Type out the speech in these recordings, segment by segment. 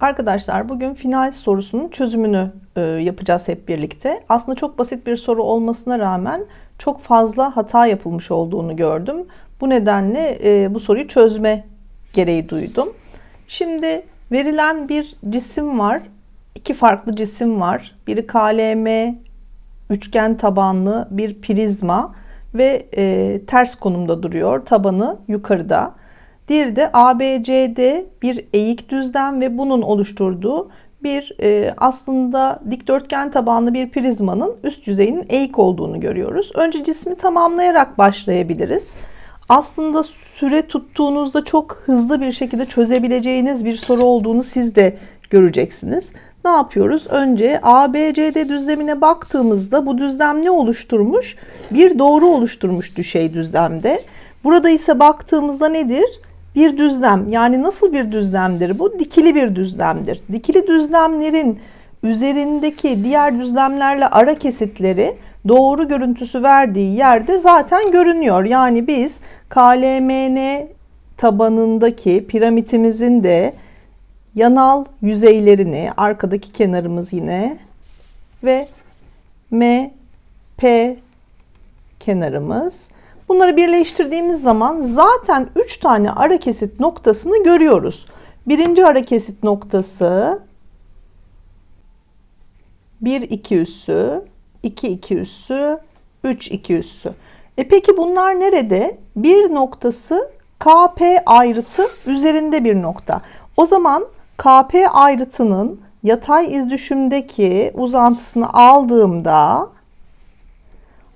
Arkadaşlar bugün final sorusunun çözümünü e, yapacağız hep birlikte. Aslında çok basit bir soru olmasına rağmen çok fazla hata yapılmış olduğunu gördüm. Bu nedenle e, bu soruyu çözme gereği duydum. Şimdi verilen bir cisim var. İki farklı cisim var. Biri KLM üçgen tabanlı bir prizma ve e, ters konumda duruyor. Tabanı yukarıda. Diğeri de ABCD bir eğik düzlem ve bunun oluşturduğu bir e, aslında dikdörtgen tabanlı bir prizmanın üst yüzeyinin eğik olduğunu görüyoruz. Önce cismi tamamlayarak başlayabiliriz. Aslında süre tuttuğunuzda çok hızlı bir şekilde çözebileceğiniz bir soru olduğunu siz de göreceksiniz. Ne yapıyoruz? Önce ABCD düzlemine baktığımızda bu düzlem ne oluşturmuş? Bir doğru oluşturmuş düşey düzlemde. Burada ise baktığımızda nedir? Bir düzlem. Yani nasıl bir düzlemdir bu? Dikili bir düzlemdir. Dikili düzlemlerin üzerindeki diğer düzlemlerle ara kesitleri doğru görüntüsü verdiği yerde zaten görünüyor. Yani biz KLMN tabanındaki piramitimizin de yanal yüzeylerini arkadaki kenarımız yine ve MP kenarımız Bunları birleştirdiğimiz zaman zaten 3 tane ara kesit noktasını görüyoruz. Birinci ara kesit noktası 1 2 üssü, 2 2 üssü, 3 2 üssü. E peki bunlar nerede? Bir noktası KP ayrıtı üzerinde bir nokta. O zaman KP ayrıtının yatay izdüşümdeki uzantısını aldığımda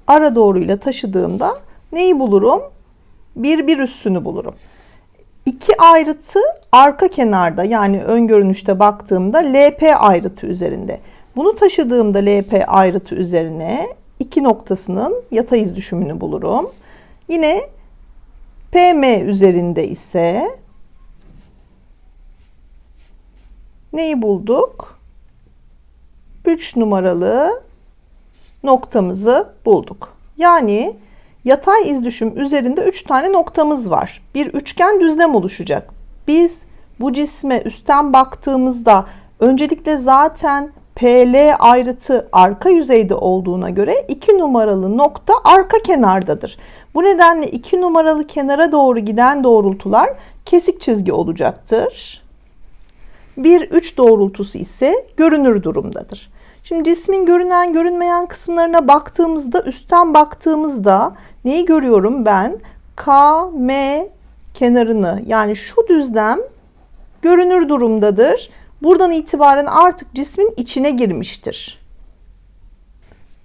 ara doğruyla taşıdığımda neyi bulurum? Bir bir üssünü bulurum. İki ayrıtı arka kenarda yani ön görünüşte baktığımda LP ayrıtı üzerinde. Bunu taşıdığımda LP ayrıtı üzerine iki noktasının yatay iz düşümünü bulurum. Yine PM üzerinde ise neyi bulduk? 3 numaralı noktamızı bulduk. Yani Yatay iz düşüm üzerinde 3 tane noktamız var. Bir üçgen düzlem oluşacak. Biz bu cisme üstten baktığımızda öncelikle zaten PL ayrıtı arka yüzeyde olduğuna göre 2 numaralı nokta arka kenardadır. Bu nedenle 2 numaralı kenara doğru giden doğrultular kesik çizgi olacaktır. 1-3 doğrultusu ise görünür durumdadır. Şimdi cismin görünen görünmeyen kısımlarına baktığımızda üstten baktığımızda neyi görüyorum ben? K, M kenarını yani şu düzlem görünür durumdadır. Buradan itibaren artık cismin içine girmiştir.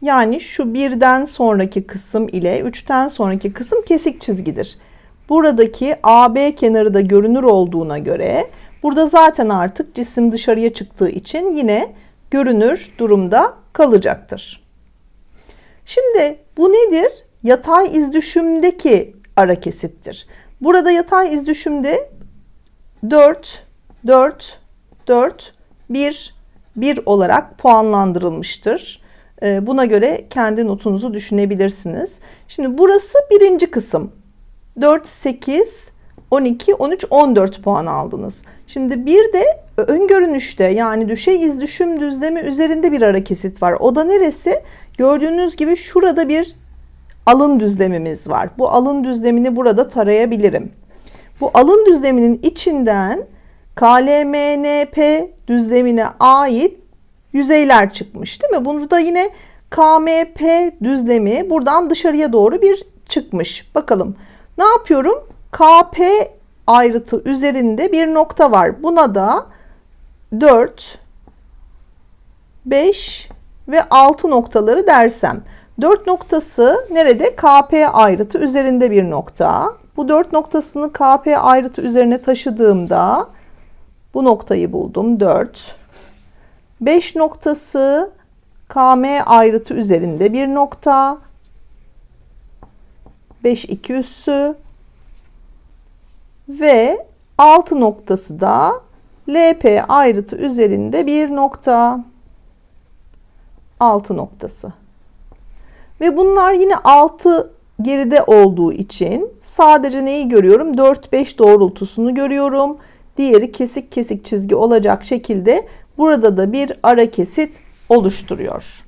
Yani şu birden sonraki kısım ile üçten sonraki kısım kesik çizgidir. Buradaki AB kenarı da görünür olduğuna göre burada zaten artık cisim dışarıya çıktığı için yine görünür durumda kalacaktır. Şimdi bu nedir? Yatay izdüşümdeki ara kesittir. Burada yatay izdüşümde 4, 4, 4, 1, 1 olarak puanlandırılmıştır. Ee, buna göre kendi notunuzu düşünebilirsiniz. Şimdi burası birinci kısım. 4, 8, 12, 13, 14 puan aldınız. Şimdi bir de ön görünüşte yani düşey iz düşüm düzlemi üzerinde bir ara kesit var. O da neresi? Gördüğünüz gibi şurada bir alın düzlemimiz var. Bu alın düzlemini burada tarayabilirim. Bu alın düzleminin içinden KLMNP düzlemine ait yüzeyler çıkmış değil mi? Bunu da yine KMP düzlemi buradan dışarıya doğru bir çıkmış. Bakalım ne yapıyorum? KP ayrıtı üzerinde bir nokta var. Buna da 4, 5 ve 6 noktaları dersem. 4 noktası nerede? KP ayrıtı üzerinde bir nokta. Bu 4 noktasını KP ayrıtı üzerine taşıdığımda bu noktayı buldum. 4. 5 noktası KM ayrıtı üzerinde bir nokta. 5 2 üssü ve 6 noktası da LP ayrıtı üzerinde bir nokta. 6 noktası. Ve bunlar yine 6 geride olduğu için sadece neyi görüyorum? 4-5 doğrultusunu görüyorum. diğeri kesik kesik çizgi olacak şekilde burada da bir ara kesit oluşturuyor.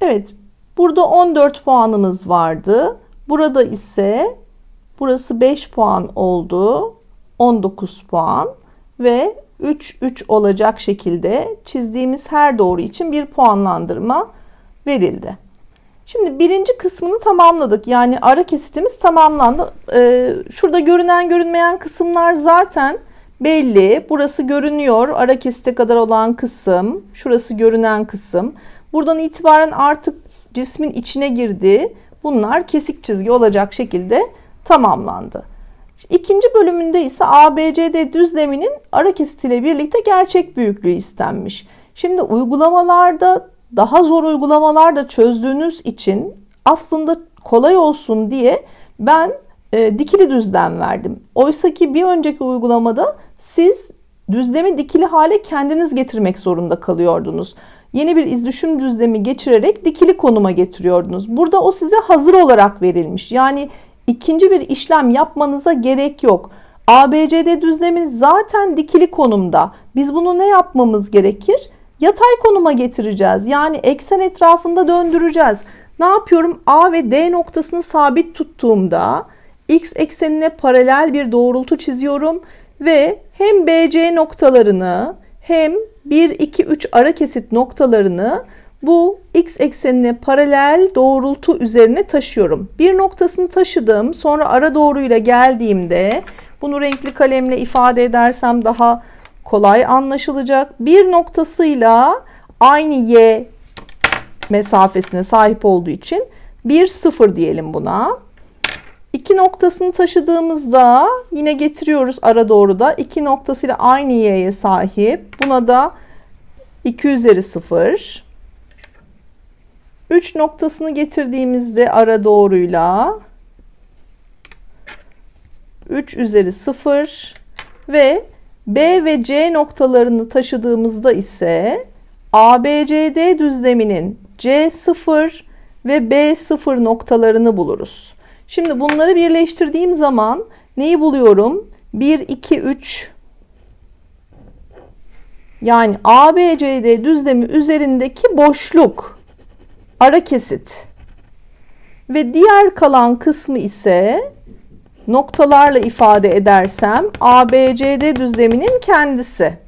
Evet, burada 14 puanımız vardı. Burada ise burası 5 puan oldu. 19 puan ve 3 3 olacak şekilde çizdiğimiz her doğru için bir puanlandırma verildi. Şimdi birinci kısmını tamamladık. Yani ara kesitimiz tamamlandı. Ee, şurada görünen görünmeyen kısımlar zaten belli. Burası görünüyor. Ara kesite kadar olan kısım. Şurası görünen kısım. Buradan itibaren artık cismin içine girdi. Bunlar kesik çizgi olacak şekilde tamamlandı. İkinci bölümünde ise ABCD düzleminin ara kesitiyle birlikte gerçek büyüklüğü istenmiş. Şimdi uygulamalarda daha zor uygulamalar da çözdüğünüz için aslında kolay olsun diye ben e, dikili düzlem verdim. Oysa ki bir önceki uygulamada siz düzlemi dikili hale kendiniz getirmek zorunda kalıyordunuz. Yeni bir izdüşüm düzlemi geçirerek dikili konuma getiriyordunuz. Burada o size hazır olarak verilmiş. Yani ikinci bir işlem yapmanıza gerek yok. ABCD düzlemi zaten dikili konumda. Biz bunu ne yapmamız gerekir? Yatay konuma getireceğiz. Yani eksen etrafında döndüreceğiz. Ne yapıyorum? A ve D noktasını sabit tuttuğumda x eksenine paralel bir doğrultu çiziyorum ve hem BC noktalarını hem 1 2 3 ara kesit noktalarını bu x eksenine paralel doğrultu üzerine taşıyorum. Bir noktasını taşıdım. Sonra ara doğruyla geldiğimde bunu renkli kalemle ifade edersem daha kolay anlaşılacak. Bir noktasıyla aynı y mesafesine sahip olduğu için 1 0 diyelim buna. İki noktasını taşıdığımızda yine getiriyoruz ara doğru da. İki noktasıyla aynı y'ye sahip. Buna da 2 üzeri 0. 3 noktasını getirdiğimizde ara doğruyla 3 üzeri 0 ve B ve C noktalarını taşıdığımızda ise ABCD düzleminin C0 ve B0 noktalarını buluruz. Şimdi bunları birleştirdiğim zaman neyi buluyorum? 1, 2, 3 yani ABCD düzlemi üzerindeki boşluk ara kesit ve diğer kalan kısmı ise noktalarla ifade edersem ABCD düzleminin kendisi.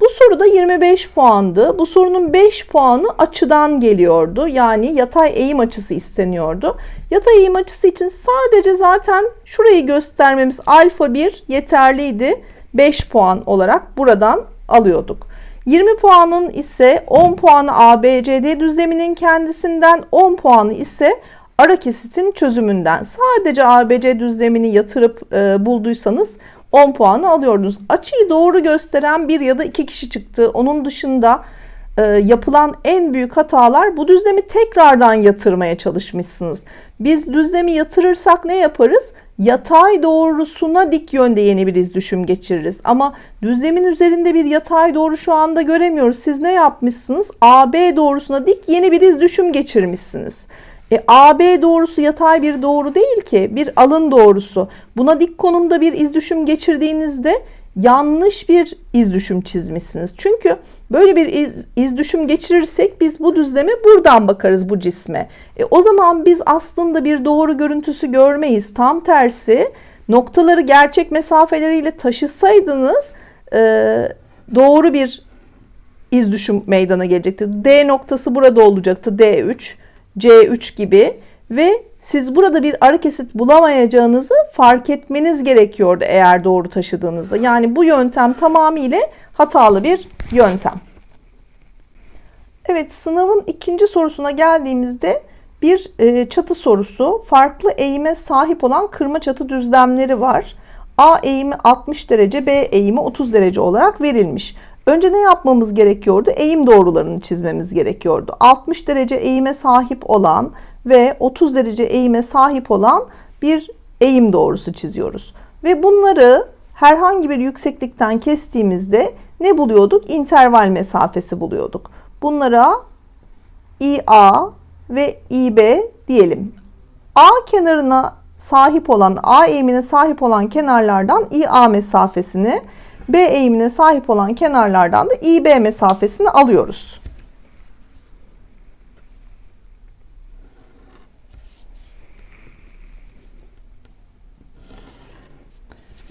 Bu soruda 25 puandı. Bu sorunun 5 puanı açıdan geliyordu. Yani yatay eğim açısı isteniyordu. Yatay eğim açısı için sadece zaten şurayı göstermemiz alfa 1 yeterliydi. 5 puan olarak buradan alıyorduk. 20 puanın ise 10 puanı ABCD düzleminin kendisinden 10 puanı ise ara kesitin çözümünden. Sadece ABC düzlemini yatırıp e, bulduysanız 10 puanı alıyordunuz. Açıyı doğru gösteren bir ya da iki kişi çıktı. Onun dışında e, yapılan en büyük hatalar bu düzlemi tekrardan yatırmaya çalışmışsınız. Biz düzlemi yatırırsak ne yaparız? Yatay doğrusuna dik yönde yeni bir iz düşüm geçiririz. Ama düzlemin üzerinde bir yatay doğru şu anda göremiyoruz. Siz ne yapmışsınız? AB doğrusuna dik yeni bir iz düşüm geçirmişsiniz. E, AB doğrusu yatay bir doğru değil ki bir alın doğrusu. Buna dik konumda bir iz düşüm geçirdiğinizde yanlış bir iz düşüm çizmişsiniz. Çünkü böyle bir iz, iz düşüm geçirirsek biz bu düzleme buradan bakarız bu cisme. E, o zaman biz aslında bir doğru görüntüsü görmeyiz. Tam tersi noktaları gerçek mesafeleriyle taşısaydınız e, doğru bir iz düşüm meydana gelecekti. D noktası burada olacaktı D3. C3 gibi ve siz burada bir ara kesit bulamayacağınızı fark etmeniz gerekiyordu eğer doğru taşıdığınızda. Yani bu yöntem tamamıyla hatalı bir yöntem. Evet sınavın ikinci sorusuna geldiğimizde bir e, çatı sorusu. Farklı eğime sahip olan kırma çatı düzlemleri var. A eğimi 60 derece, B eğimi 30 derece olarak verilmiş. Önce ne yapmamız gerekiyordu? Eğim doğrularını çizmemiz gerekiyordu. 60 derece eğime sahip olan ve 30 derece eğime sahip olan bir eğim doğrusu çiziyoruz. Ve bunları herhangi bir yükseklikten kestiğimizde ne buluyorduk? İnterval mesafesi buluyorduk. Bunlara IA ve IB diyelim. A kenarına sahip olan A eğimine sahip olan kenarlardan IA mesafesini B eğimine sahip olan kenarlardan da İB mesafesini alıyoruz.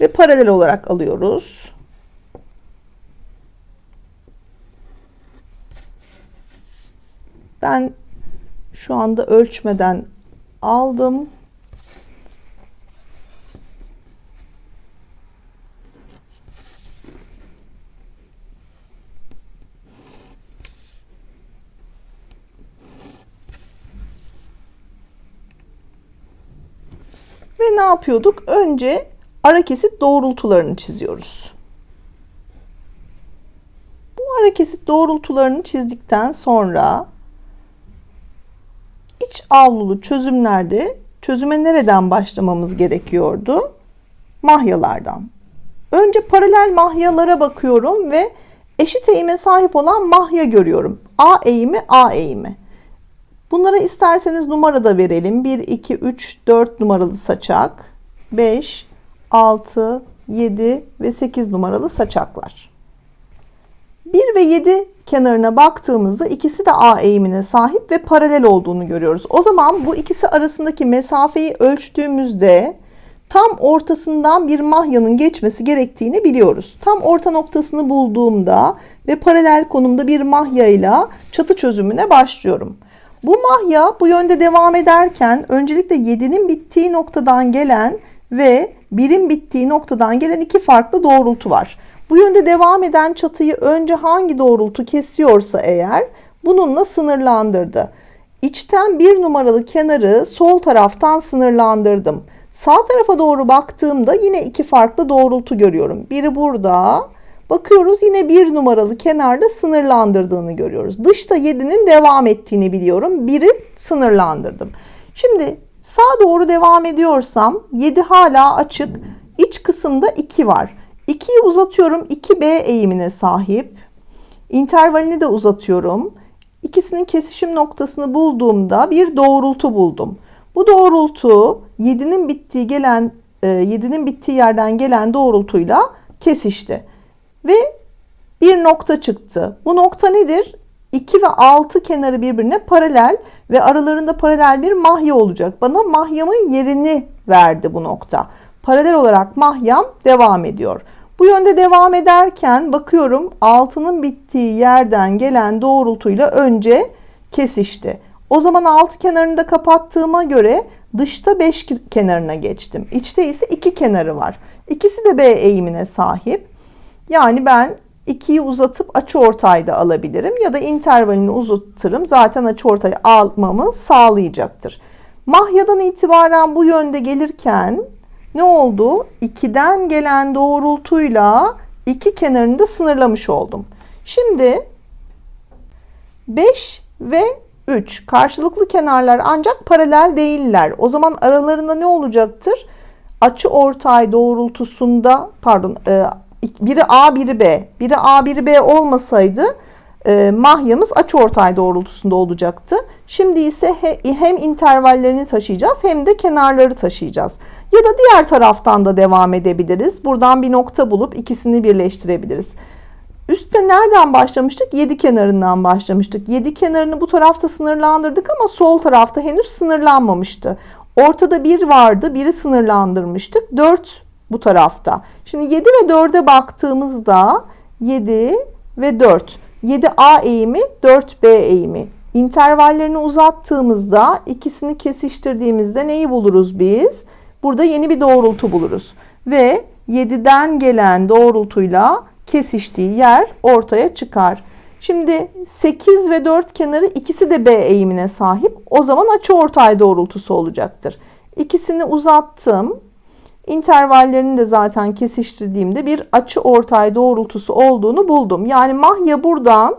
Ve paralel olarak alıyoruz. Ben şu anda ölçmeden aldım. Ve ne yapıyorduk? Önce ara kesit doğrultularını çiziyoruz. Bu ara kesit doğrultularını çizdikten sonra iç avlulu çözümlerde çözüme nereden başlamamız gerekiyordu? Mahyalardan. Önce paralel mahyalara bakıyorum ve eşit eğime sahip olan mahya görüyorum. A eğimi, A eğimi. Bunlara isterseniz numara da verelim. 1, 2, 3, 4 numaralı saçak. 5, 6, 7 ve 8 numaralı saçaklar. 1 ve 7 kenarına baktığımızda ikisi de A eğimine sahip ve paralel olduğunu görüyoruz. O zaman bu ikisi arasındaki mesafeyi ölçtüğümüzde tam ortasından bir mahyanın geçmesi gerektiğini biliyoruz. Tam orta noktasını bulduğumda ve paralel konumda bir mahya ile çatı çözümüne başlıyorum. Bu mahya bu yönde devam ederken öncelikle 7'nin bittiği noktadan gelen ve 1'in bittiği noktadan gelen iki farklı doğrultu var. Bu yönde devam eden çatıyı önce hangi doğrultu kesiyorsa eğer bununla sınırlandırdı. İçten bir numaralı kenarı sol taraftan sınırlandırdım. Sağ tarafa doğru baktığımda yine iki farklı doğrultu görüyorum. Biri burada, bakıyoruz yine bir numaralı kenarda sınırlandırdığını görüyoruz. Dışta 7'nin devam ettiğini biliyorum. Biri sınırlandırdım. Şimdi sağa doğru devam ediyorsam 7 hala açık. İç kısımda 2 var. 2'yi uzatıyorum. 2B eğimine sahip. İntervalini de uzatıyorum. İkisinin kesişim noktasını bulduğumda bir doğrultu buldum. Bu doğrultu 7'nin bittiği gelen 7'nin e, bittiği yerden gelen doğrultuyla kesişti. Ve bir nokta çıktı. Bu nokta nedir? 2 ve 6 kenarı birbirine paralel ve aralarında paralel bir mahya olacak. Bana mahyamın yerini verdi bu nokta. Paralel olarak mahyam devam ediyor. Bu yönde devam ederken bakıyorum altının bittiği yerden gelen doğrultuyla önce kesişti. O zaman alt kenarını da kapattığıma göre dışta 5 kenarına geçtim. İçte ise 2 kenarı var. İkisi de B eğimine sahip. Yani ben 2'yi uzatıp açı ortayda alabilirim ya da intervalini uzatırım. Zaten açı ortayı almamı sağlayacaktır. Mahyadan itibaren bu yönde gelirken ne oldu? 2'den gelen doğrultuyla iki kenarını da sınırlamış oldum. Şimdi 5 ve 3 karşılıklı kenarlar ancak paralel değiller. O zaman aralarında ne olacaktır? Açı ortay doğrultusunda pardon e, biri A biri B. Biri A biri B olmasaydı e, mahyamız açıortay doğrultusunda olacaktı. Şimdi ise he, hem intervallerini taşıyacağız hem de kenarları taşıyacağız. Ya da diğer taraftan da devam edebiliriz. Buradan bir nokta bulup ikisini birleştirebiliriz. Üstte nereden başlamıştık? 7 kenarından başlamıştık. 7 kenarını bu tarafta sınırlandırdık ama sol tarafta henüz sınırlanmamıştı. Ortada 1 vardı. 1'i sınırlandırmıştık. 4 bu tarafta. Şimdi 7 ve 4'e baktığımızda 7 ve 4. 7A eğimi 4B eğimi. İntervallerini uzattığımızda ikisini kesiştirdiğimizde neyi buluruz biz? Burada yeni bir doğrultu buluruz. Ve 7'den gelen doğrultuyla kesiştiği yer ortaya çıkar. Şimdi 8 ve 4 kenarı ikisi de B eğimine sahip. O zaman açıortay doğrultusu olacaktır. İkisini uzattım. İntervallerini de zaten kesiştirdiğimde bir açı ortay doğrultusu olduğunu buldum. Yani mahya buradan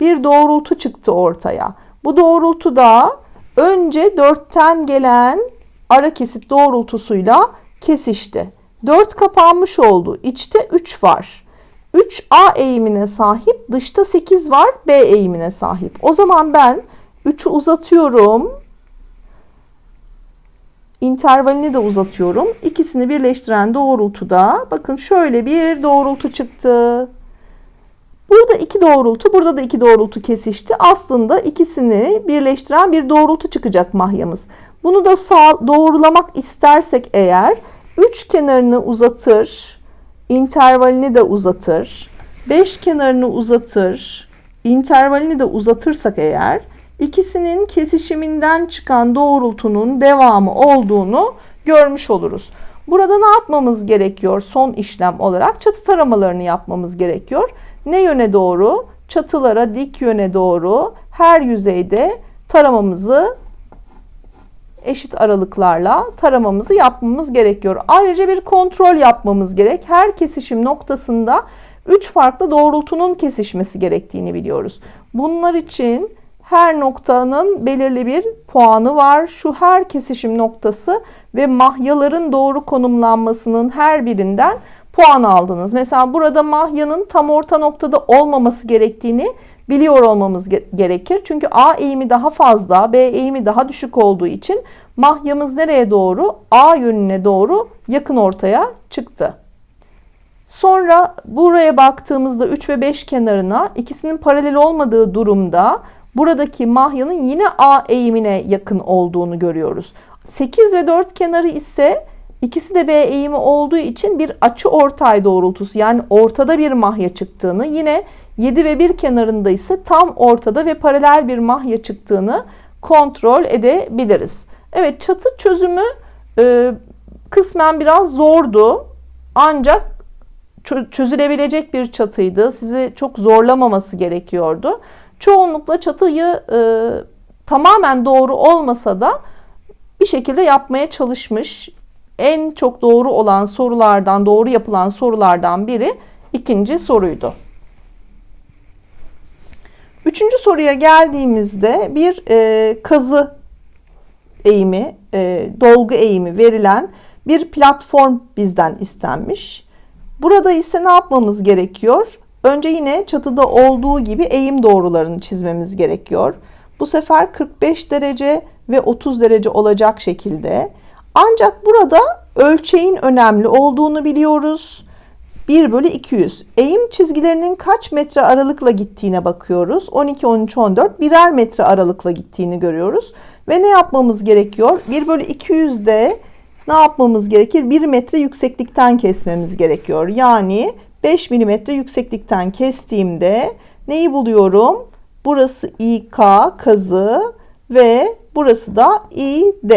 bir doğrultu çıktı ortaya. Bu doğrultu da önce 4'ten gelen ara kesit doğrultusuyla kesişti. 4 kapanmış oldu. İçte 3 var. 3A eğimine sahip, dışta 8 var, B eğimine sahip. O zaman ben 3'ü uzatıyorum. İntervalini de uzatıyorum. İkisini birleştiren doğrultuda bakın şöyle bir doğrultu çıktı. Burada iki doğrultu, burada da iki doğrultu kesişti. Aslında ikisini birleştiren bir doğrultu çıkacak mahyamız. Bunu da sağ, doğrulamak istersek eğer üç kenarını uzatır, intervalini de uzatır, beş kenarını uzatır, intervalini de uzatırsak eğer ikisinin kesişiminden çıkan doğrultunun devamı olduğunu görmüş oluruz. Burada ne yapmamız gerekiyor son işlem olarak? Çatı taramalarını yapmamız gerekiyor. Ne yöne doğru? Çatılara dik yöne doğru her yüzeyde taramamızı eşit aralıklarla taramamızı yapmamız gerekiyor. Ayrıca bir kontrol yapmamız gerek. Her kesişim noktasında 3 farklı doğrultunun kesişmesi gerektiğini biliyoruz. Bunlar için her noktanın belirli bir puanı var. Şu her kesişim noktası ve mahyaların doğru konumlanmasının her birinden puan aldınız. Mesela burada mahyanın tam orta noktada olmaması gerektiğini biliyor olmamız gerekir. Çünkü A eğimi daha fazla, B eğimi daha düşük olduğu için mahyamız nereye doğru? A yönüne doğru yakın ortaya çıktı. Sonra buraya baktığımızda 3 ve 5 kenarına ikisinin paralel olmadığı durumda buradaki mahyanın yine A eğimine yakın olduğunu görüyoruz. 8 ve 4 kenarı ise ikisi de B eğimi olduğu için bir açı ortay doğrultusu yani ortada bir mahya çıktığını yine 7 ve 1 kenarında ise tam ortada ve paralel bir mahya çıktığını kontrol edebiliriz. Evet çatı çözümü e, kısmen biraz zordu ancak çözülebilecek bir çatıydı. Sizi çok zorlamaması gerekiyordu. Çoğunlukla çatıyı e, tamamen doğru olmasa da bir şekilde yapmaya çalışmış. En çok doğru olan sorulardan, doğru yapılan sorulardan biri ikinci soruydu. Üçüncü soruya geldiğimizde bir e, kazı eğimi, e, dolgu eğimi verilen bir platform bizden istenmiş. Burada ise ne yapmamız gerekiyor? Önce yine çatıda olduğu gibi eğim doğrularını çizmemiz gerekiyor. Bu sefer 45 derece ve 30 derece olacak şekilde. Ancak burada ölçeğin önemli olduğunu biliyoruz. 1 bölü 200. Eğim çizgilerinin kaç metre aralıkla gittiğine bakıyoruz. 12, 13, 14 birer metre aralıkla gittiğini görüyoruz. Ve ne yapmamız gerekiyor? 1 bölü 200'de ne yapmamız gerekir? 1 metre yükseklikten kesmemiz gerekiyor. Yani 5 milimetre yükseklikten kestiğimde neyi buluyorum? Burası İK kazı ve burası da İD.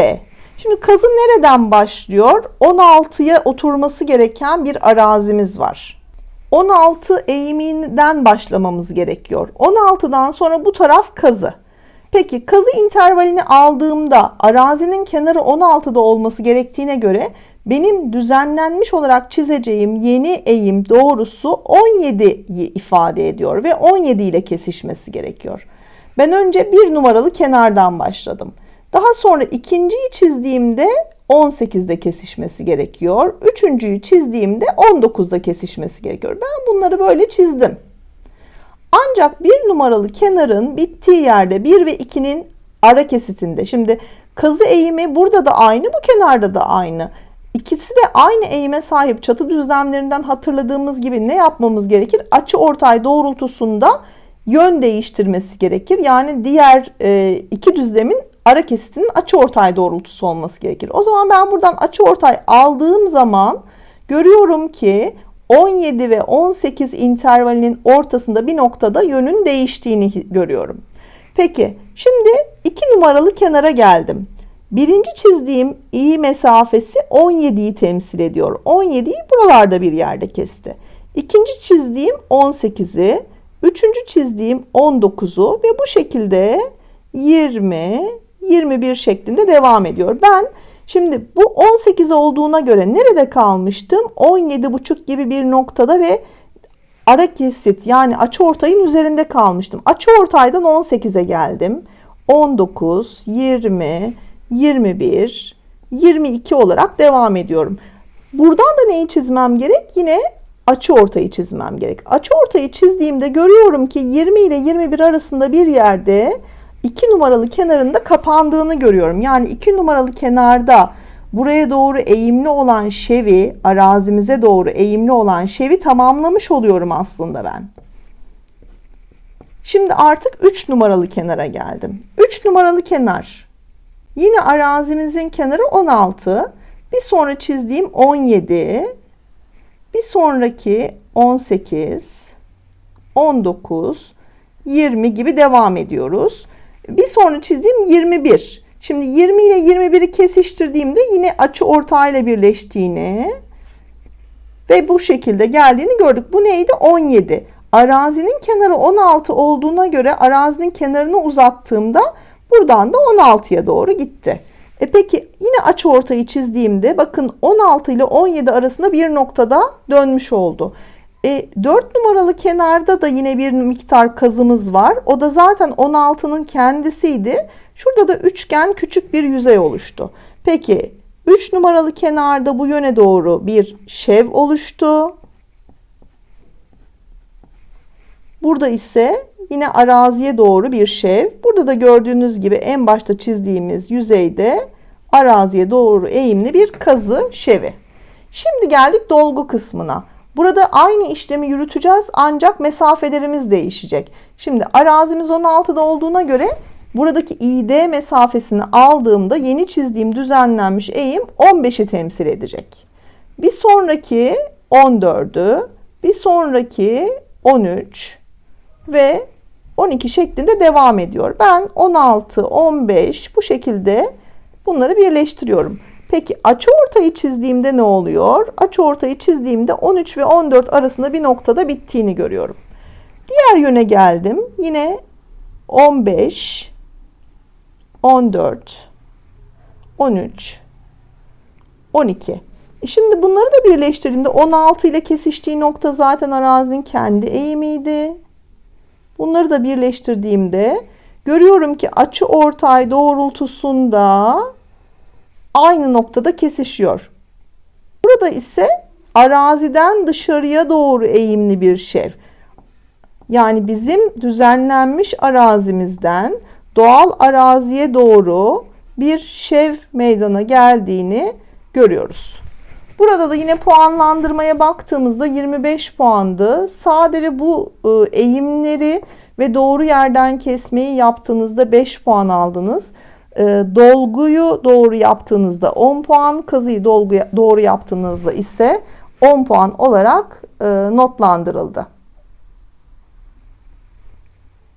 Şimdi kazı nereden başlıyor? 16'ya oturması gereken bir arazimiz var. 16 eğiminden başlamamız gerekiyor. 16'dan sonra bu taraf kazı. Peki kazı intervalini aldığımda arazinin kenarı 16'da olması gerektiğine göre benim düzenlenmiş olarak çizeceğim yeni eğim doğrusu 17'yi ifade ediyor ve 17 ile kesişmesi gerekiyor. Ben önce bir numaralı kenardan başladım. Daha sonra ikinciyi çizdiğimde 18'de kesişmesi gerekiyor. Üçüncüyü çizdiğimde 19'da kesişmesi gerekiyor. Ben bunları böyle çizdim. Ancak bir numaralı kenarın bittiği yerde 1 ve 2'nin ara kesitinde. Şimdi kazı eğimi burada da aynı, bu kenarda da aynı. İkisi de aynı eğime sahip çatı düzlemlerinden hatırladığımız gibi ne yapmamız gerekir? Açı ortay doğrultusunda yön değiştirmesi gerekir. Yani diğer e, iki düzlemin ara kesitinin açı ortay doğrultusu olması gerekir. O zaman ben buradan açı ortay aldığım zaman görüyorum ki 17 ve 18 intervalinin ortasında bir noktada yönün değiştiğini görüyorum. Peki şimdi 2 numaralı kenara geldim. Birinci çizdiğim i mesafesi 17'yi temsil ediyor. 17'yi buralarda bir yerde kesti. İkinci çizdiğim 18'i, üçüncü çizdiğim 19'u ve bu şekilde 20, 21 şeklinde devam ediyor. Ben şimdi bu 18 olduğuna göre nerede kalmıştım? 17,5 gibi bir noktada ve ara kesit yani açı ortayın üzerinde kalmıştım. Açı ortaydan 18'e geldim. 19, 20, 21, 22 olarak devam ediyorum. Buradan da neyi çizmem gerek? Yine açı ortayı çizmem gerek. Açı ortayı çizdiğimde görüyorum ki 20 ile 21 arasında bir yerde 2 numaralı kenarında kapandığını görüyorum. Yani 2 numaralı kenarda buraya doğru eğimli olan şevi, arazimize doğru eğimli olan şevi tamamlamış oluyorum aslında ben. Şimdi artık 3 numaralı kenara geldim. 3 numaralı kenar. Yine arazimizin kenarı 16. Bir sonra çizdiğim 17. Bir sonraki 18, 19, 20 gibi devam ediyoruz. Bir sonra çizdiğim 21. Şimdi 20 ile 21'i kesiştirdiğimde yine açı ortağıyla birleştiğini ve bu şekilde geldiğini gördük. Bu neydi? 17. Arazinin kenarı 16 olduğuna göre arazinin kenarını uzattığımda buradan da 16'ya doğru gitti. E peki yine açı ortayı çizdiğimde bakın 16 ile 17 arasında bir noktada dönmüş oldu. E, 4 numaralı kenarda da yine bir miktar kazımız var. O da zaten 16'nın kendisiydi. Şurada da üçgen küçük bir yüzey oluştu. Peki 3 numaralı kenarda bu yöne doğru bir şev oluştu. Burada ise yine araziye doğru bir şev. Burada da gördüğünüz gibi en başta çizdiğimiz yüzeyde araziye doğru eğimli bir kazı şevi. Şimdi geldik dolgu kısmına. Burada aynı işlemi yürüteceğiz ancak mesafelerimiz değişecek. Şimdi arazimiz 16'da olduğuna göre buradaki ID mesafesini aldığımda yeni çizdiğim düzenlenmiş eğim 15'i temsil edecek. Bir sonraki 14'ü, bir sonraki 13 ve 12 şeklinde devam ediyor. Ben 16, 15 bu şekilde bunları birleştiriyorum. Peki açı ortayı çizdiğimde ne oluyor? Açı ortayı çizdiğimde 13 ve 14 arasında bir noktada bittiğini görüyorum. Diğer yöne geldim. Yine 15, 14, 13, 12. E şimdi bunları da birleştirdiğimde 16 ile kesiştiği nokta zaten arazinin kendi eğimiydi. Bunları da birleştirdiğimde görüyorum ki açı ortay doğrultusunda aynı noktada kesişiyor. Burada ise araziden dışarıya doğru eğimli bir şev. Yani bizim düzenlenmiş arazimizden doğal araziye doğru bir şev meydana geldiğini görüyoruz. Burada da yine puanlandırmaya baktığımızda 25 puandı. Sadece bu e, eğimleri ve doğru yerden kesmeyi yaptığınızda 5 puan aldınız. E, dolguyu doğru yaptığınızda 10 puan, kazıyı dolgu doğru yaptığınızda ise 10 puan olarak e, notlandırıldı.